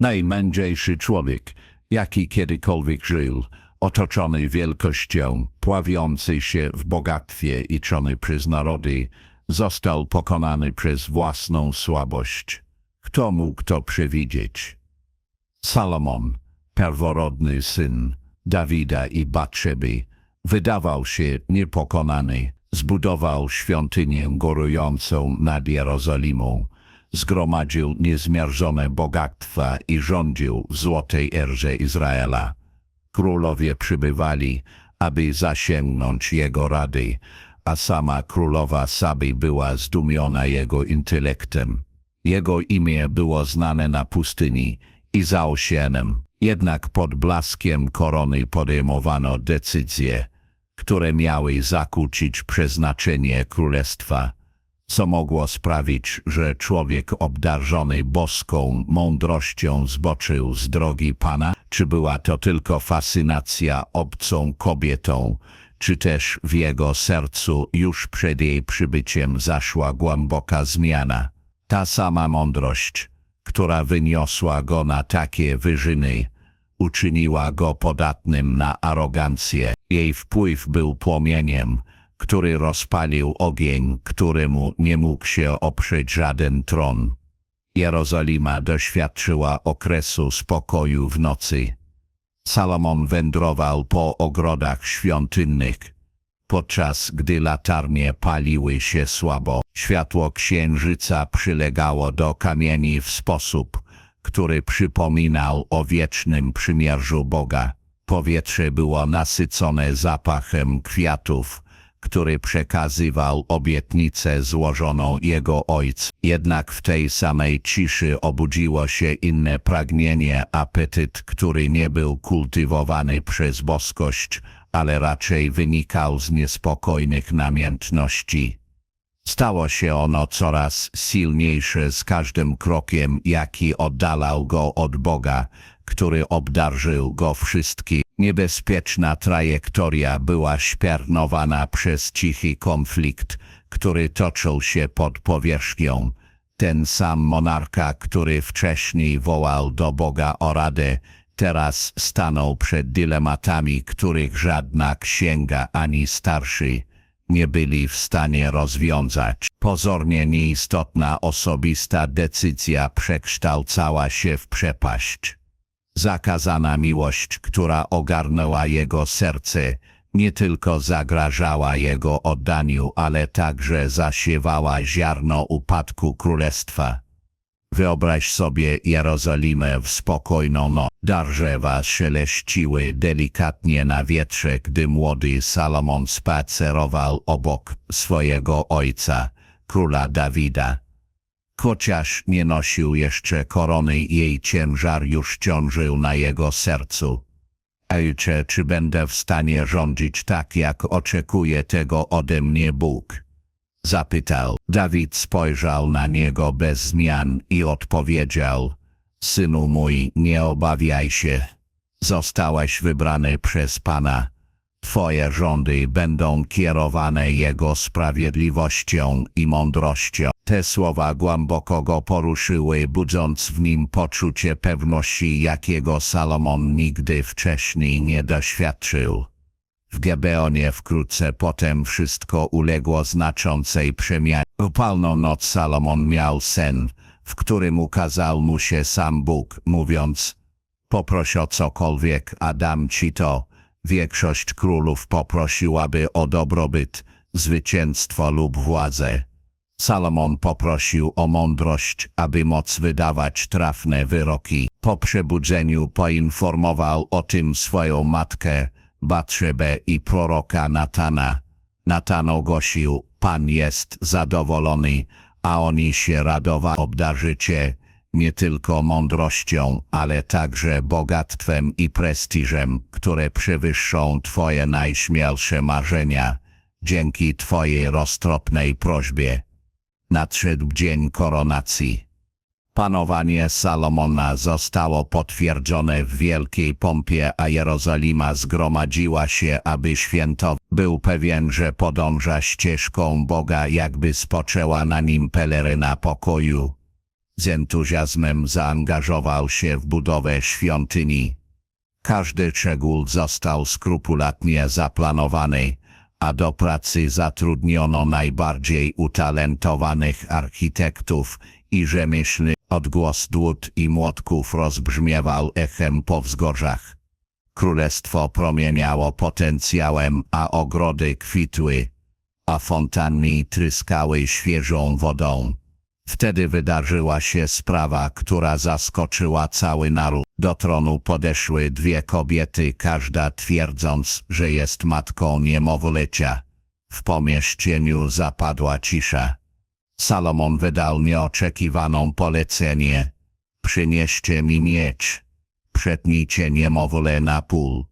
Najmędrzejszy człowiek, jaki kiedykolwiek żył, otoczony wielkością, pławiący się w bogactwie i czony przez narody, został pokonany przez własną słabość. Kto mógł to przewidzieć? Salomon, pierworodny syn Dawida i Batrzeby, wydawał się niepokonany, zbudował świątynię górującą nad Jerozolimą, zgromadził niezmierzone bogactwa i rządził w złotej erze Izraela. Królowie przybywali, aby zasięgnąć jego rady, a sama królowa Saby była zdumiona jego intelektem. Jego imię było znane na pustyni i za oceanem, jednak pod blaskiem korony podejmowano decyzje, które miały zakłócić przeznaczenie królestwa, co mogło sprawić, że człowiek obdarzony boską mądrością zboczył z drogi Pana, czy była to tylko fascynacja obcą kobietą, czy też w jego sercu już przed jej przybyciem zaszła głęboka zmiana. Ta sama mądrość, która wyniosła go na takie wyżyny, uczyniła go podatnym na arogancję. Jej wpływ był płomieniem, który rozpalił ogień, któremu nie mógł się oprzeć żaden tron. Jerozolima doświadczyła okresu spokoju w nocy. Salomon wędrował po ogrodach świątynnych, podczas gdy latarnie paliły się słabo. Światło księżyca przylegało do kamieni w sposób, który przypominał o wiecznym przymierzu Boga. Powietrze było nasycone zapachem kwiatów, który przekazywał obietnicę złożoną jego ojcu. Jednak w tej samej ciszy obudziło się inne pragnienie, apetyt, który nie był kultywowany przez boskość, ale raczej wynikał z niespokojnych namiętności. Stało się ono coraz silniejsze z każdym krokiem, jaki oddalał go od Boga, który obdarzył go wszystkim. Niebezpieczna trajektoria była śpiernowana przez cichy konflikt, który toczył się pod powierzchnią. Ten sam monarcha, który wcześniej wołał do Boga o radę, teraz stanął przed dylematami, których żadna księga ani starszy nie byli w stanie rozwiązać. Pozornie nieistotna osobista decyzja przekształcała się w przepaść. Zakazana miłość, która ogarnęła jego serce, nie tylko zagrażała jego oddaniu, ale także zasiewała ziarno upadku królestwa. Wyobraź sobie Jerozolimę w spokojną noc. Drzewa szeleściły delikatnie na wietrze, gdy młody Salomon spacerował obok swojego ojca, króla Dawida. Chociaż nie nosił jeszcze korony, jej ciężar już ciążył na jego sercu. Ojcze, czy będę w stanie rządzić tak, jak oczekuje tego ode mnie Bóg? Zapytał. Dawid spojrzał na niego bez zmian i odpowiedział. Synu mój, nie obawiaj się. Zostałeś wybrany przez Pana. Twoje rządy będą kierowane Jego sprawiedliwością i mądrością. Te słowa głęboko go poruszyły, budząc w nim poczucie pewności, jakiego Salomon nigdy wcześniej nie doświadczył. W Gebeonie wkrótce potem wszystko uległo znaczącej przemianie. Upalną noc Salomon miał sen, w którym ukazał mu się sam Bóg, mówiąc Poproś o cokolwiek, a dam ci to. Większość królów poprosiłaby o dobrobyt, zwycięstwo lub władzę. Salomon poprosił o mądrość, aby móc wydawać trafne wyroki. Po przebudzeniu poinformował o tym swoją matkę, Batrzebę i proroka Natana. Natan ogłosił, Pan jest zadowolony, a oni się radowa obdarzycie nie tylko mądrością, ale także bogactwem i prestiżem, które przewyższą Twoje najśmielsze marzenia, dzięki Twojej roztropnej prośbie. Nadszedł dzień koronacji. Panowanie Salomona zostało potwierdzone w wielkiej pompie, a Jerozolima zgromadziła się, aby święto. Był pewien, że podąża ścieżką Boga, jakby spoczęła na nim peleryna pokoju. Z entuzjazmem zaangażował się w budowę świątyni. Każdy szczegół został skrupulatnie zaplanowany, a do pracy zatrudniono najbardziej utalentowanych architektów i rzemieślny. Odgłos dłut i młotków rozbrzmiewał echem po wzgórzach. Królestwo promieniało potencjałem, a ogrody kwitły, a fontanny tryskały świeżą wodą. Wtedy wydarzyła się sprawa, która zaskoczyła cały naród. Do tronu podeszły dwie kobiety, każda twierdząc, że jest matką niemowlęcia. W pomieszczeniu zapadła cisza. Salomon wydał nieoczekiwaną polecenie. Przynieście mi miecz. Przetnijcie niemowlę na pół.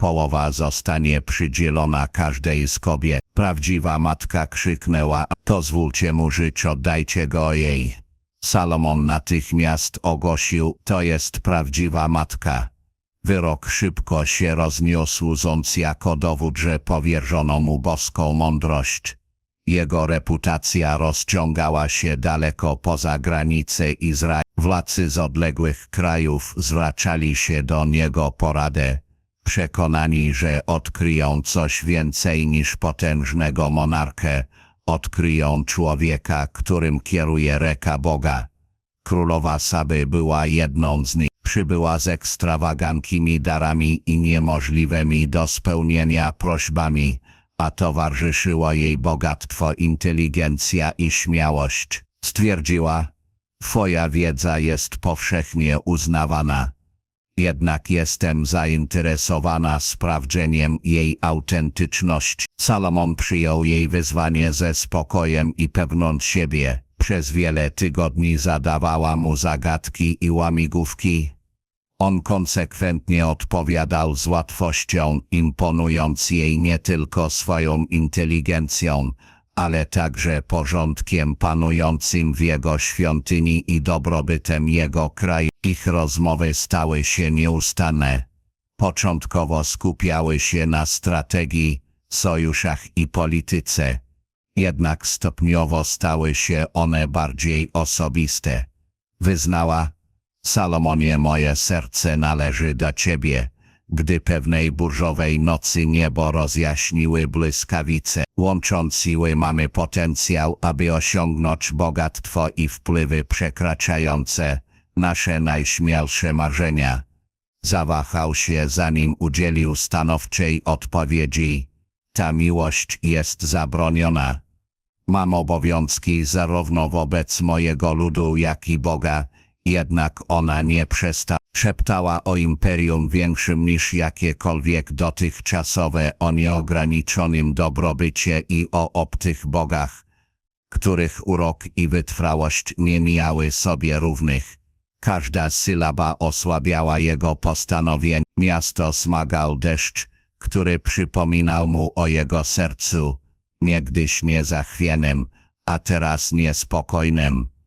Połowa zostanie przydzielona każdej z kobiet. Prawdziwa matka krzyknęła, pozwólcie mu żyć, oddajcie go jej. Salomon natychmiast ogłosił, to jest prawdziwa matka. Wyrok szybko się rozniósł, ząc jako dowód, że powierzono mu boską mądrość. Jego reputacja rozciągała się daleko poza granice Izraela. Władcy z odległych krajów zwracali się do niego poradę, przekonani, że odkryją coś więcej niż potężnego monarchę, odkryją człowieka, którym kieruje reka Boga. Królowa Saby była jedną z nich. Przybyła z ekstrawagankimi darami i niemożliwymi do spełnienia prośbami, a towarzyszyło jej bogactwo, inteligencja i śmiałość. Stwierdziła, Twoja wiedza jest powszechnie uznawana. Jednak jestem zainteresowana sprawdzeniem jej autentyczności. Salomon przyjął jej wyzwanie ze spokojem i pewną siebie. Przez wiele tygodni zadawała mu zagadki i łamigłówki. On konsekwentnie odpowiadał z łatwością, imponując jej nie tylko swoją inteligencją, ale także porządkiem panującym w jego świątyni i dobrobytem jego kraju. Ich rozmowy stały się nieustanne. Początkowo skupiały się na strategii, sojuszach i polityce. Jednak stopniowo stały się one bardziej osobiste. Wyznała, Salomonie moje serce należy do Ciebie. Gdy pewnej burzowej nocy niebo rozjaśniły błyskawice, łącząc siły mamy potencjał, aby osiągnąć bogactwo i wpływy przekraczające nasze najśmielsze marzenia. Zawahał się zanim udzielił stanowczej odpowiedzi. Ta miłość jest zabroniona. Mam obowiązki zarówno wobec mojego ludu, jak i Boga, jednak ona nie przestała. Szeptała o imperium większym niż jakiekolwiek dotychczasowe, o nieograniczonym dobrobycie i o obcych bogach, których urok i wytrwałość nie miały sobie równych. Każda sylaba osłabiała jego postanowienie. Miasto smagał deszcz, który przypominał mu o jego sercu, niegdyś niezachwianym, a teraz niespokojnym.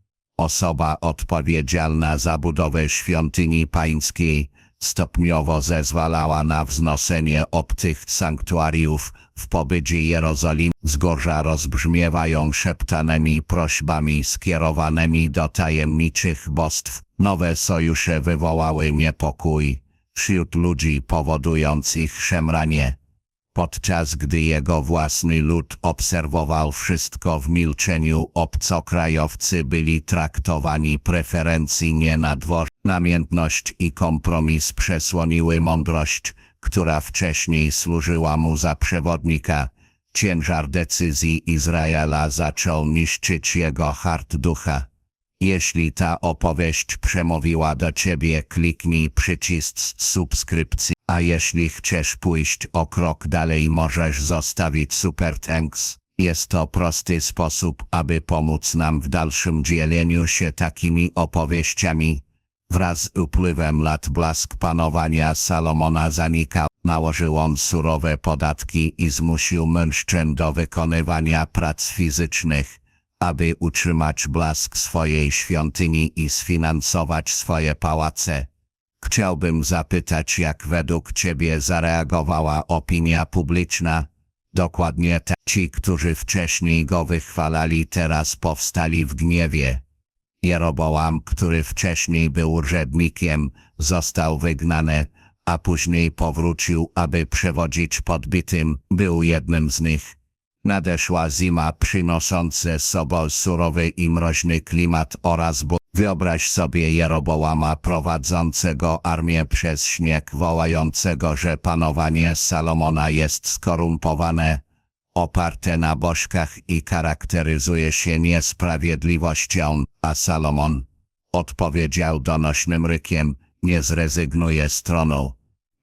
Osoba odpowiedzialna za budowę świątyni pańskiej stopniowo zezwalała na wznoszenie obcych sanktuariów w pobycie Jerozolimy. Zgorza rozbrzmiewają szeptanymi prośbami skierowanymi do tajemniczych bóstw. Nowe sojusze wywołały niepokój wśród ludzi powodując ich szemranie podczas gdy jego własny lud obserwował wszystko w milczeniu, obcokrajowcy byli traktowani preferencyjnie na dworze. Namiętność i kompromis przesłoniły mądrość, która wcześniej służyła mu za przewodnika. Ciężar decyzji Izraela zaczął niszczyć jego hart ducha. Jeśli ta opowieść przemówiła do ciebie, kliknij przycisk subskrypcji. A jeśli chcesz pójść o krok dalej, możesz zostawić super thanks. Jest to prosty sposób, aby pomóc nam w dalszym dzieleniu się takimi opowieściami. Wraz z upływem lat blask panowania Salomona zanikał. Nałożył on surowe podatki i zmusił mężczyzn do wykonywania prac fizycznych, aby utrzymać blask swojej świątyni i sfinansować swoje pałace. Chciałbym zapytać, jak według Ciebie zareagowała opinia publiczna? Dokładnie te ci, którzy wcześniej go wychwalali, teraz powstali w gniewie. Jeroboam, który wcześniej był urzędnikiem, został wygnany, a później powrócił, aby przewodzić podbitym, był jednym z nich. Nadeszła zima przynosząca ze sobą surowy i mroźny klimat oraz ból. Wyobraź sobie Jeroboama prowadzącego armię przez śnieg wołającego, że panowanie Salomona jest skorumpowane, oparte na bożkach i charakteryzuje się niesprawiedliwością, a Salomon odpowiedział donośnym rykiem, nie zrezygnuję z tronu.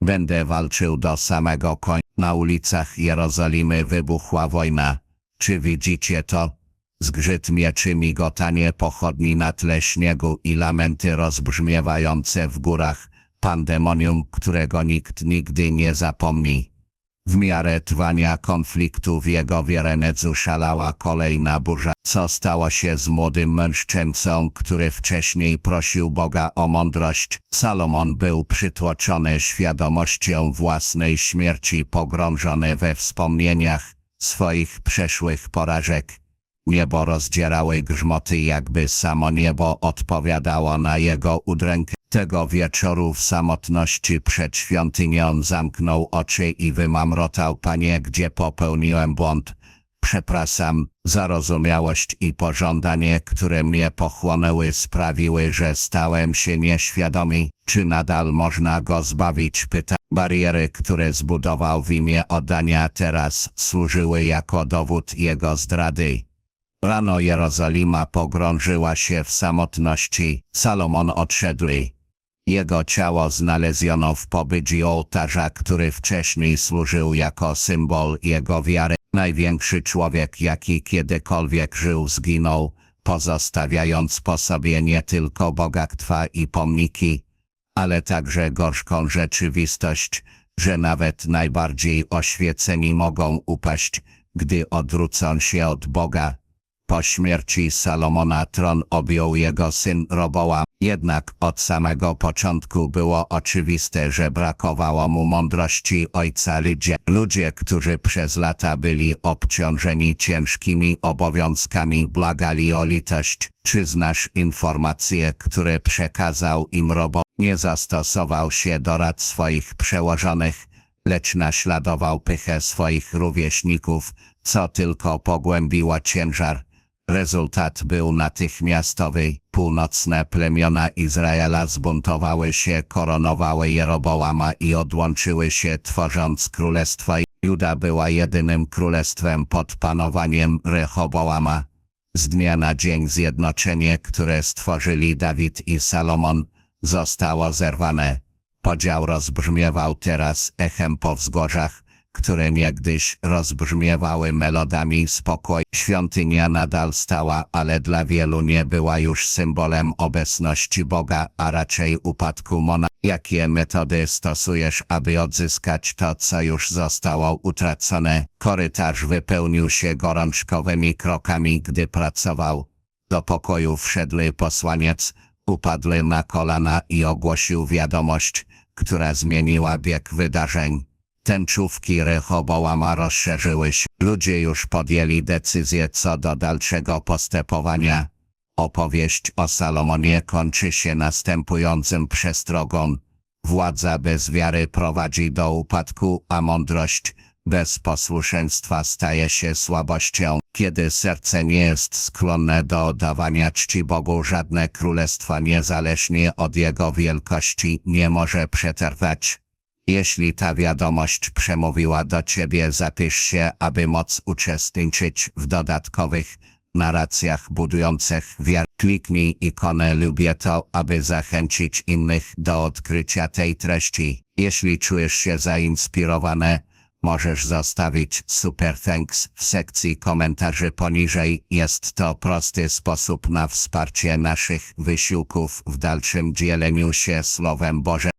Będę walczył do samego końca. Na ulicach Jerozolimy wybuchła wojna. Czy widzicie to? Zgrzyt mieczy migotanie pochodni na tle śniegu i lamenty rozbrzmiewające w górach. Pandemonium, którego nikt nigdy nie zapomni. W miarę trwania konfliktu w jego wierenedzu szalała kolejna burza. Co stało się z młodym mężczyzną, który wcześniej prosił Boga o mądrość? Salomon był przytłoczony świadomością własnej śmierci, pogrążony we wspomnieniach swoich przeszłych porażek. Niebo rozdzierały grzmoty, jakby samo niebo odpowiadało na jego udrękę. Tego wieczoru w samotności przed świątynią zamknął oczy i wymamrotał, Panie, gdzie popełniłem błąd. Przepraszam, zarozumiałość i pożądanie, które mnie pochłonęły, sprawiły, że stałem się nieświadomy. Czy nadal można go zbawić? Pyta. Bariery, które zbudował w imię oddania, teraz służyły jako dowód jego zdrady. Rano Jerozolima pogrążyła się w samotności. Salomon odszedł. Jego ciało znaleziono w pobyciu ołtarza, który wcześniej służył jako symbol jego wiary. Największy człowiek, jaki kiedykolwiek żył, zginął, pozostawiając po sobie nie tylko bogactwa i pomniki, ale także gorzką rzeczywistość, że nawet najbardziej oświeceni mogą upaść, gdy odwrócą się od Boga. Po śmierci Salomona tron objął jego syn Roboam, jednak od samego początku było oczywiste, że brakowało mu mądrości ojca ludzie. Ludzie, którzy przez lata byli obciążeni ciężkimi obowiązkami, błagali o litość. Czy znasz informacje, które przekazał im Robo? Nie zastosował się do rad swoich przełożonych, lecz naśladował pychę swoich rówieśników, co tylko pogłębiło ciężar. Rezultat był natychmiastowy. Północne plemiona Izraela zbuntowały się, koronowały Jeroboama i odłączyły się, tworząc królestwo. Juda była jedynym królestwem pod panowaniem Rehoboama. Z dnia na dzień zjednoczenie, które stworzyli Dawid i Salomon, zostało zerwane. Podział rozbrzmiewał teraz echem po wzgórzach, które niegdyś rozbrzmiewały melodami spokoj. Świątynia nadal stała, ale dla wielu nie była już symbolem obecności Boga, a raczej upadku mona. Jakie metody stosujesz, aby odzyskać to, co już zostało utracone? Korytarz wypełnił się gorączkowymi krokami, gdy pracował. Do pokoju wszedł posłaniec, upadł na kolana i ogłosił wiadomość, która zmieniła bieg wydarzeń. Tęczówki Rehoboama rozszerzyły się. Ludzie już podjęli decyzję co do dalszego postępowania. Opowieść o Salomonie kończy się następującym przestrogą. Władza bez wiary prowadzi do upadku, a mądrość bez posłuszeństwa staje się słabością. Kiedy serce nie jest skłonne do oddawania czci Bogu, żadne królestwo niezależnie od jego wielkości nie może przetrwać. Jeśli ta wiadomość przemówiła do ciebie, zapisz się, aby móc uczestniczyć w dodatkowych narracjach budujących wiarę. Kliknij ikonę lubię to, aby zachęcić innych do odkrycia tej treści. Jeśli czujesz się zainspirowany, możesz zostawić super thanks w sekcji komentarzy poniżej. Jest to prosty sposób na wsparcie naszych wysiłków w dalszym dzieleniu się Słowem Bożym.